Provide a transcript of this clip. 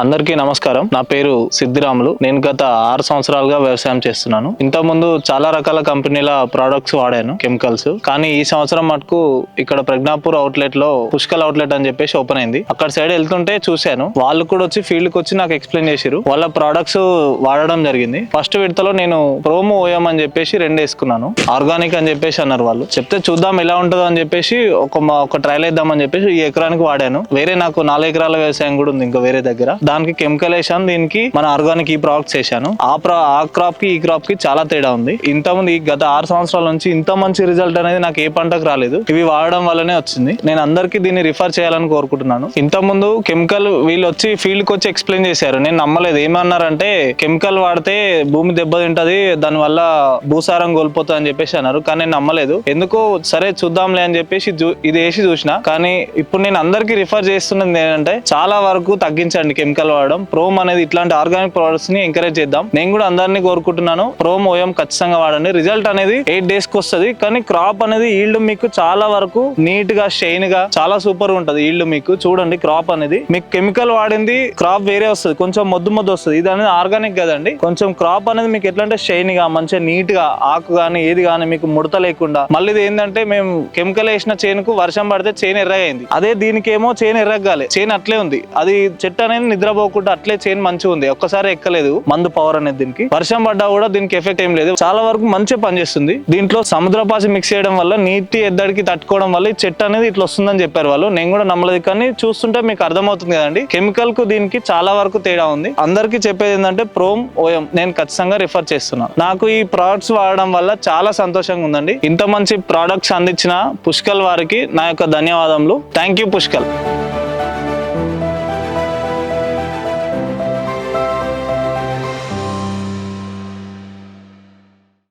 అందరికీ నమస్కారం. నా పేరు సిద్ధిరాములు. నేను గత ఆరు సంవత్సరాలుగా వ్యవసాయం చేస్తున్నాను. ఇంత ముందు చాలా రకాల కంపెనీల ప్రోడక్ట్స్ వాడాను కెమికల్స్ కానీ ఈ సంవత్సరం మటుకు ఇక్కడ ప్రజ్ఞాపూర్ అవుట్లెట్లో పుష్కల్ అవుట్లెట్ అని చెప్పేసి ఓపెన్ అయింది. అక్కడ సైడ్ వెళ్తుంటే చూశాను. వాళ్ళు కూడా వచ్చి ఫీల్డ్కి వచ్చి నాకు ఎక్స్ప్లెయిన్ చేశారు వాళ్ళ ప్రోడక్ట్స్ వాడడం జరిగింది. ఫస్ట్ విడతలో నేను ప్రోమో ఓఎం అని చెప్పేసి రెండు వేసుకున్నాను. ఆర్గానిక్ అని చెప్పేసి అన్నారు వాళ్ళు. చెప్తే చూద్దాం ఎలా ఉంటుందో అని చెప్పేసి ఒక మా- ఒక ట్రయల్ వేద్దామని చెప్పేసి ఈ ఎకరానికి వాడాను. వేరే నాకు నాలుగు ఎకరాల వ్యవసాయం కూడా ఉంది ఇంకా వేరే దగ్గర. దానికి కెమికల్ వేసాను దీనికి మన ఆర్గానిక్ ఈ ప్రాడక్ట్స్ వేసాను ఆ ప్రా ఆ క్రాప్కి ఈ క్రాప్కి చాలా తేడా ఉంది. ఇంత ముందు ఈ గత ఆరు సంవత్సరాల నుంచి ఇంత మంచి రిజల్ట్ అనేది నాకు ఏ పంటకు రాలేదు. ఇవి వాడడం వల్లనే వచ్చింది. నేను అందరికీ దీన్ని రిఫర్ చేయాలని కోరుకుంటున్నాను. ఇంత ముందు కెమికల్ వీళ్ళు వచ్చి ఫీల్డ్కి వచ్చి ఎక్స్ప్లెయిన్ చేశారు. నేను నమ్మలేదు. ఏమన్నారంటే కెమికల్ వాడితే భూమి దెబ్బతింటది దాని వల్ల భూసారం కోల్పోతుంది అని చెప్పేసి అన్నారు. కానీ నేను నమ్మలేదు. ఎందుకో సరే చూద్దాంలే అని చెప్పేసి చూ- ఇది వేసి చూసిన. కానీ ఇప్పుడు నేను అందరికీ రిఫర్ చేస్తున్నది ఏంటంటే చాలా వరకు తగ్గించండి కెమికల్ వాడడం. ప్రోమ్ అనేది ఇట్లాంటి ఆర్గానిక్ ప్రొడక్ట్స్ని ఎంకరేజ్ చేద్దాం. నేను కూడా అందరినీ కోరుకుంటున్నాను. ప్రోమ్ ఓఎం ఖచ్చితంగా వాడండి. రిజల్ట్ అనేది ఎయిట్ డేస్కి వస్తుంది. కానీ క్రాప్ అనేది ఈల్డ్ మీకు చాలా వరకు నీట్గా షైన్గా చాలా సూపర్ ఉంటది ఈల్డ్ మీకు. చూడండి క్రాప్ అనేది. మీకు కెమికల్ వాడింది క్రాప్ వేరే వస్తుంది. కొంచెం మొద్దు మొద్దు వస్తుంది. ఇది అనేది ఆర్గానిక్ కదండి. కొంచెం క్రాప్ అనేది మీకు ఎట్లా అంటే షైన్గా మంచిగా నీట్గా ఆకు గానీ ఏది గానీ మీకు ముడత లేకుండా. మళ్ళీ ఇది ఏంటంటే మేము కెమికల్ వేసిన చేనుకు వర్షం పడితే చేను ఎర్రగైంది. అదే దీనికేమో చేను ఎర్రగాలి చేను అట్లే ఉంది. అది చెట్టు అనేది నిద్రపోకుండా అట్లే చైన్ మంచిగా ఉంది. ఒక్కసారి ఎక్కలేదు. మందు పవర్ అనేది దీనికి. వర్షం పడ్డా కూడా దీనికి ఎఫెక్ట్ ఏం లేదు. చాలా వరకు మంచిగా పనిచేస్తుంది. దీంట్లో సముద్రపాసి మిక్స్ చేయడం వల్ల నీటి ఎద్దడికి తట్టుకోవడం వల్ల ఈ చెట్టు అనేది ఇట్లా వస్తుందని చెప్పారు వాళ్ళు. నేను కూడా నమ్మలేదు కానీ చూస్తుంటే మీకు అర్థమవుతుంది కదండి. కెమికల్కు దీనికి చాలా వరకు తేడా ఉంది. అందరికీ చెప్పేది ఏంటంటే ప్రోమ్ ఓఎం నేను ఖచ్చితంగా రిఫర్ చేస్తున్నాను. నాకు ఈ ప్రోడక్ట్స్ వాడడం వల్ల చాలా సంతోషంగా ఉందండి. ఇంత మంచి ప్రోడక్ట్స్ అందించిన పుష్కల్ వారికి నా యొక్క ధన్యవాదములు. Thank you Pushkal.